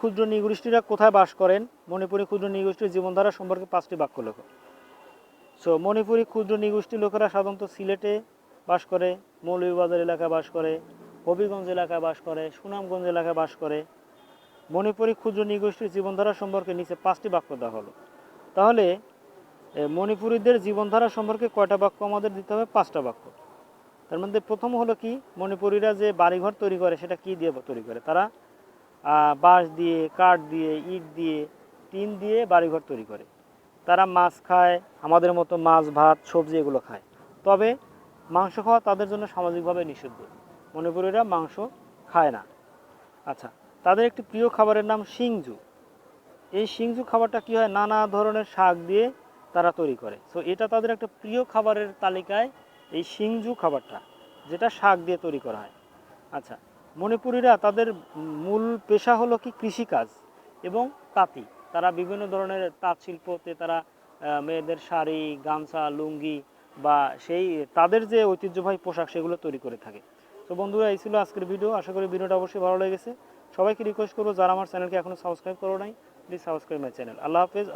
ক্ষুদ্র নৃগোষ্ঠীরা কোথায় বাস করেন? মণিপুরী ক্ষুদ্র নৃগোষ্ঠীর জীবনধারা সম্পর্কে পাঁচটি বাক্য লেখো। সো মণিপুরী ক্ষুদ্র নৃগোষ্ঠী লোকেরা সাধারণত সিলেটে বাস করে, মৌলভীবাজার এলাকায় বাস করে, হবিগঞ্জ এলাকায় বাস করে, সুনামগঞ্জ এলাকায় বাস করে। মণিপুরী ক্ষুদ্র নৃগোষ্ঠীর জীবনধারা সম্পর্কে নিচে পাঁচটি বাক্য দেওয়া হলো। তাহলে মণিপুরীদের জীবনধারা সম্পর্কে কয়টা বাক্য আমাদের দিতে হবে? পাঁচটা বাক্য। তার মধ্যে প্রথম হলো কি? মণিপুরীরা যে বাড়িঘর তৈরি করে, সেটা কি দিয়ে তৈরি করে? তারা বাঁশ দিয়ে, কাঠ দিয়ে, ইট দিয়ে, টিন দিয়ে বাড়িঘর তৈরি করে। তারা মাছ খায়, আমাদের মতো মাছ, ভাত, সবজি এগুলো খায়। তবে মাংস খাওয়া তাদের জন্য সামাজিকভাবে নিষিদ্ধ। মণিপুরীরা মাংস খায় না। আচ্ছা তাদের একটি প্রিয় খাবারের নাম সিংজু এই সিংজু খাবারটা কি হয়? নানা ধরনের শাক দিয়ে তারা তৈরি করে। সো এটা তাদের একটা প্রিয় খাবারের তালিকায় এই সিংজু খাবারটা, যেটা শাক দিয়ে তৈরি করা হয়। আচ্ছা মণিপুরীরা তাদের মূল পেশা হলো কি? কৃষিকাজ এবং তাঁতি। তারা বিভিন্ন ধরনের তাঁত শিল্পতে তারা মেয়েদের শাড়ি, গামছা, লুঙ্গি বা সেই তাদের যে ঐতিহ্যবাহী পোশাক সেগুলো তৈরি করে থাকে। তো বন্ধুরা, এই ছিল আজকের ভিডিও। আশা করি ভিডিওটা অবশ্যই ভালো লেগেছে। সবাইকে রিকোয়েস্ট করব, যারা আমার চ্যানেলকে এখনও সাবস্ক্রাইব করো নাই please subscribe my channel Allah হাফেজ